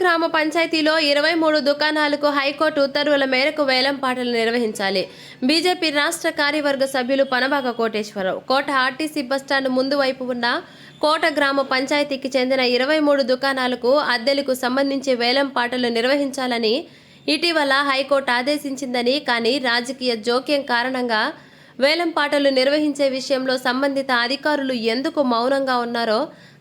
గ్రామ పంచాయతీలో ఇరవై మూడు దుకాణాలకు హైకోర్టు ఉత్తర్వుల మేరకు వేలం పాటలు నిర్వహించాలి. బీజేపీ రాష్ట్ర కార్యవర్గ సభ్యులు Panabaka Koteswararao. Kota RTC bus stand ముందు వైపు ఉన్న కోట గ్రామ పంచాయతీకి చెందిన ఇరవై మూడు దుకాణాలకు అద్దెలకు సంబంధించి వేలం పాటలు నిర్వహించాలని ఇటీవల హైకోర్టు ఆదేశించిందని కానీ రాజకీయ జోక్యం కారణంగా వేలం పాటలు నిర్వహించే విషయంలో సంబంధిత అధికారులు ఎందుకు మౌనంగా ఉన్నారో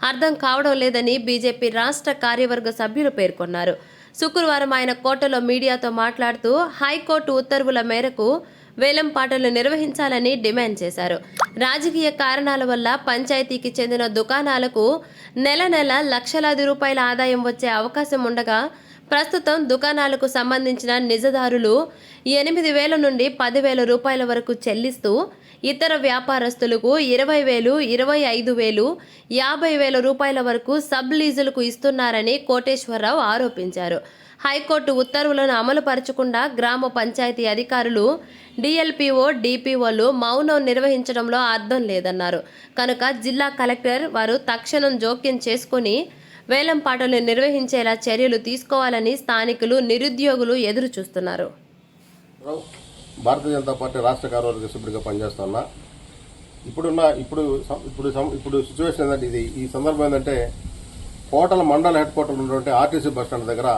అర్థం కావడం లేదని బీజేపీ రాష్ట్ర కార్యవర్గ సభ్యులు పేర్కొన్నారు. శుక్రవారం ఆయన కోటలో మీడియాతో మాట్లాడుతూ హైకోర్టు ఉత్తర్వుల మేరకు వేలం పాటలు నిర్వహించాలని డిమాండ్ చేశారు. రాజకీయ కారణాల వల్ల పంచాయతీకి చెందిన దుకాణాలకు నెల నెల లక్షలాది రూపాయల ఆదాయం వచ్చే అవకాశం ఉండగా ప్రస్తుతం దుకాణాలకు సంబంధించిన నిజదారులు ఎనిమిది వేల నుండి పదివేల రూపాయల వరకు చెల్లిస్తూ ఇతర వ్యాపారస్తులకు ఇరవై వేలు ఇరవై ఐదు వేలు యాభై వేల రూపాయల వరకు సబ్ లీజులకు ఇస్తున్నారని కోటేశ్వరరావు ఆరోపించారు. హైకోర్టు ఉత్తర్వులను అమలు పరచకుండా గ్రామ పంచాయతీ అధికారులు డిఎల్పిఓ డిపిఓలు మౌనం నిర్వహించడంలో అర్థం లేదన్నారు. కనుక జిల్లా కలెక్టర్ వారు తక్షణం జోక్యం చేసుకుని వేలం పాటలు నిర్వహించేలా చర్యలు తీసుకోవాలని స్థానికులు నిరుద్యోగులు ఎదురు చూస్తున్నారు భారతీయ జనతా పార్టీ రాష్ట్ర కార్యవర్గ సభ్యుడిగా పనిచేస్తున్నా. ఇప్పుడున్న ఇప్పుడు ఇప్పుడు ఇప్పుడు సిచ్యువేషన్ ఏంటంటే ఇది ఈ సందర్భం ఏంటంటే కోటల మండల హెడ్ క్వార్టర్ ఉన్నటువంటి ఆర్టీసీ బస్టాండ్ దగ్గర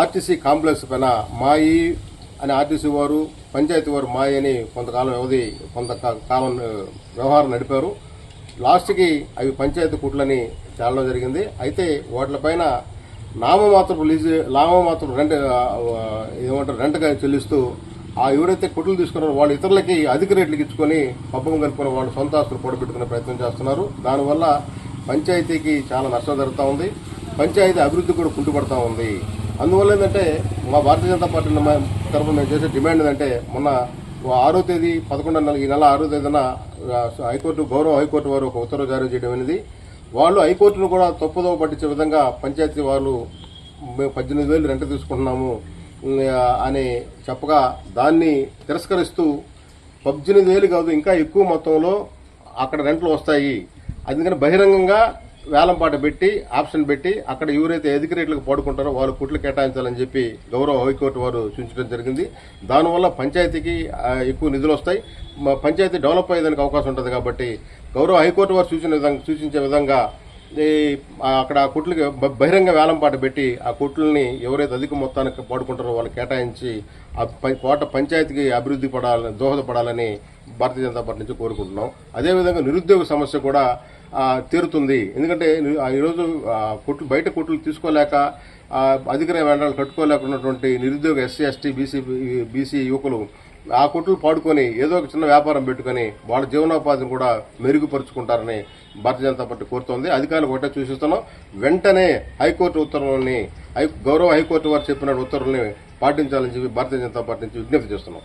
ఆర్టీసీ కాంప్లెక్స్ పైన మాయి అని ఆర్టీసీ వారు పంచాయతీ వారు మాయి అని కొంతకాలం వ్యవధి కొంత కాలం వ్యవహారం నడిపారు. లాస్ట్కి అవి పంచాయతీ కుట్లని తేలడం జరిగింది. అయితే వాటిపైన నామమాత్రపు లీజు నామమాత్రపు రెంట్ ఏమంటారు రెంట్గా చెల్లిస్తూ ఆ ఎవరైతే కుట్లు తీసుకున్నారో వాళ్ళు ఇతరులకి అధిక రేట్లకు ఇచ్చుకొని పబ్బం కలుపుకొని వాళ్ళు సొంత ఆస్తులు పొడబెట్టుకునే ప్రయత్నం చేస్తున్నారు. దానివల్ల పంచాయతీకి చాలా నష్టం జరుగుతూ ఉంది. పంచాయతీ అభివృద్ధి కూడా కుంటుపడతా ఉంది. అందువల్ల ఏంటంటే మా భారతీయ జనతా పార్టీ తరఫున మేము చేసే డిమాండ్ ఏంటంటే మొన్న ఆరో తేదీ పదకొండు నెల ఈ నెల ఆరో తేదీన హైకోర్టు గౌరవ హైకోర్టు వారు ఒక ఉత్తర్వు జారీ చేయడం అనేది. వాళ్ళు హైకోర్టును కూడా తప్పుదోవ పట్టించే విధంగా పంచాయతీ వాళ్ళు మేము పద్దెనిమిది వేలు రెంట్ తీసుకుంటున్నాము అని చెప్పగా దాన్ని తిరస్కరిస్తూ పద్దెనిమిది వేలు కాదు ఇంకా ఎక్కువ మొత్తంలో అక్కడ రెంట్లు వస్తాయి. అందుకని బహిరంగంగా వేలంపాట పెట్టి ఆప్షన్ పెట్టి అక్కడ ఎవరైతే అధిక రేట్లకు పడుకుంటారో వాళ్ళు కుట్లు కేటాయించాలని చెప్పి గౌరవ హైకోర్టు వారు సూచించడం జరిగింది. దానివల్ల పంచాయతీకి ఎక్కువ నిధులు వస్తాయి. పంచాయతీ డెవలప్ అయ్యేదానికి అవకాశం ఉంటుంది కాబట్టి గౌరవ హైకోర్టు వారు సూచన విధంగా సూచించే విధంగా ఈ అక్కడ ఆ కుట్లకి బహిరంగ వేలంపాట పెట్టి ఆ కుట్లని ఎవరైతే అధిక మొత్తానికి పాడుకుంటారో వాళ్ళు కేటాయించి ఆ కోట పంచాయతీకి అభివృద్ధి పడాలని దోహదపడాలని భారతీయ జనతా పార్టీ నుంచి కోరుకుంటున్నాం. అదేవిధంగా నిరుద్యోగ సమస్య కూడా తీరుతుంది. ఎందుకంటే ఈరోజు ఆ, కుట్లు బయట కుట్లు తీసుకోలేక అధికార అధిక వేండాలు కట్టుకోలేకున్నటువంటి నిరుద్యోగ ఎస్సీ ఎస్టీ బీసీ బీసీ యువకులు ఆ కుట్లు పాడుకొని ఏదో ఒక చిన్న వ్యాపారం పెట్టుకొని వాళ్ళ జీవనోపాధిని కూడా మెరుగుపరుచుకుంటారని భారతీయ జనతా పార్టీ కోరుతోంది. అధికారులు ఒకటే సూచిస్తున్నాం వెంటనే హైకోర్టు ఉత్తర్వుల్ని హై గౌరవ హైకోర్టు వారు చెప్పిన ఉత్తర్వుల్ని పాటించాలని చెప్పి భారతీయ జనతా పార్టీ నుంచి విజ్ఞప్తి చేస్తున్నాం.